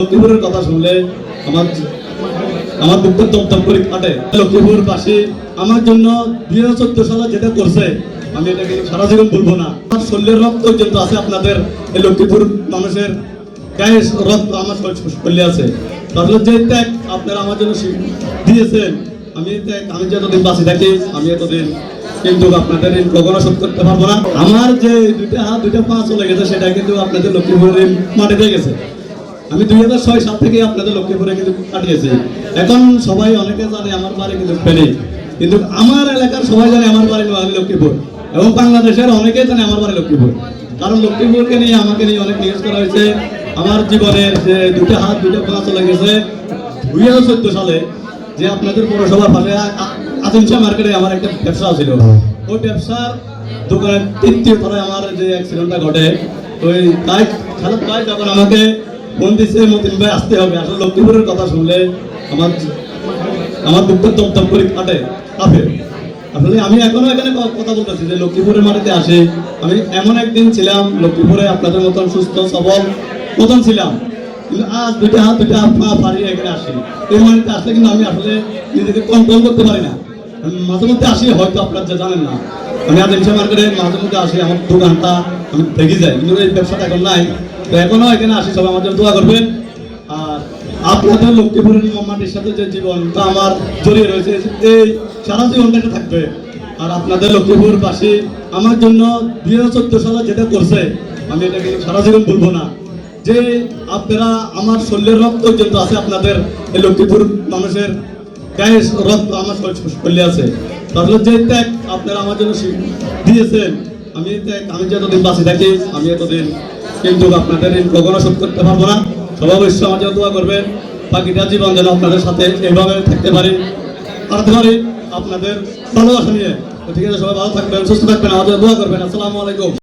লক্ষ্মীপুরের কথা শুনলে আমার আমার বুকটা দপদপ করে কাটে। লক্ষ্মীপুর পাশে আমার জন্য দুই হাজার চোদ্দ সালে যেটা করছে, আমি এটাকে সারা জীবন ভুলবো না। আমার শরীরের রক্ত পর্যন্ত আছে আপনাদের, এই লক্ষ্মীপুর মানুষের গায়ে রক্ত আমার শরীরে আছে। তাহলে যে ত্যাগ আপনারা আমার জন্য দিয়েছেন, আমি ত্যাগ, আমি যতদিন বাঁচি থাকি, আমি এতদিন কিন্তু আপনাদের ঋণ কখনো শোধ করতে পারব না। আমার যে দুইটা হাত, দুইটা পা চলে গেছে, সেটা কিন্তু আপনাদের লক্ষ্মীপুরের মাটিতে গেছে। আমি দুই হাজার ছয় সাত থেকে আপনাদের লক্ষ্মীপুরে কিন্তু কাটিয়েছি। এখন সবাই অনেকে জানে আমার বাড়ি কিন্তু ফেনি। কিন্তু আমার এলাকার সবাই জানে আমার বাড়ি আমি লক্ষ্মীপুর। এবং বাংলাদেশের অনেকেই জানে আমার বাড়ি লক্ষ্মীপুর। কারণ লক্ষ্মীপুরকে নিয়ে আমাকে নিয়ে অনেক নিউজ করা হয়েছে। আমার জীবনের যে দুটো হাত দুটো পা চলে গেছে। দুই হাজার চোদ্দ সালে যে আপনাদের পৌরসভার পাশে আজিমশা মার্কেটে আমার একটা ব্যবসা ছিল। ওই ব্যবসার দোকানের তৃতীয় তলায় আমার যে অ্যাক্সিডেন্টটা ঘটে ওই তাই খালাত ভাই যখন আমাকে ফোন মতিন ভাই আসতে হবে। আসলে লক্ষ্মীপুরের কথা শুনলে আমার আমার বুকটা করে কাটে। আসলে আমি এখনও এখানে কথা বলতেছি যে লক্ষ্মীপুরের মাটিতে আসে। আমি এমন একদিন ছিলাম, লক্ষ্মীপুরে আপনাদের মতন সুস্থ, সবল মতন ছিলাম। কিন্তু আজ দুইটা হাত দুইটা হাত পা ফাড়িয়ে এখানে আসি। এই মাটিতে আসলে কিন্তু আমি আসলে নিজেকে কন্ট্রোল করতে পারি না। মাঝে মধ্যে আসি, হয়তো আপনারা যা জানেন না। আমি আজ ইনসা মার্কেটে মাঝে মধ্যে আসি, আমার দোকানটা আমি দেখে যাই। কিন্তু এই ব্যবসাটা এখন নাই। তো এখনও এখানে আসি, সবাই আমার জন্য দোয়া করবেন। আর আপনাদের লক্ষ্মীপুরের মাটির সাথে যে জীবনটা আমার জড়িয়ে রয়েছে, এই সারা জীবনটা এটা থাকবে। আর আপনাদের লক্ষ্মীপুর পাশে আমার জন্য দুই হাজার চোদ্দ সালে যেটা করছে, আমি এটাকে সারা জীবন ভুলবো না। যে আপনারা আমার শরীরের রক্ত পর্যন্ত আছে আপনাদের, এই লক্ষ্মীপুর মানুষের গায়ে রক্ত আমার শরীরে আছে। তাহলে যে ত্যাগ আপনারা আমার জন্য দিয়েছেন, আমি ত্যাগ আমি যতদিন বাঁচি থাকি, আমি এতদিন কিন্তু আপনাদের ঋণ কখনো শোধ করতে পারব না। সবাই অবশ্যই আমার জন্য দোয়া করবেন। বাকিটা জীবন যেন আপনাদের সাথে এইভাবে থাকতে পারি পারতে পারি, আপনাদের ভালোবাসা নিয়ে। ঠিক আছে, সবাই ভালো থাকবেন, সুস্থ থাকবেন আমাদের দোয়া করবেন। আসসালামু আলাইকুম।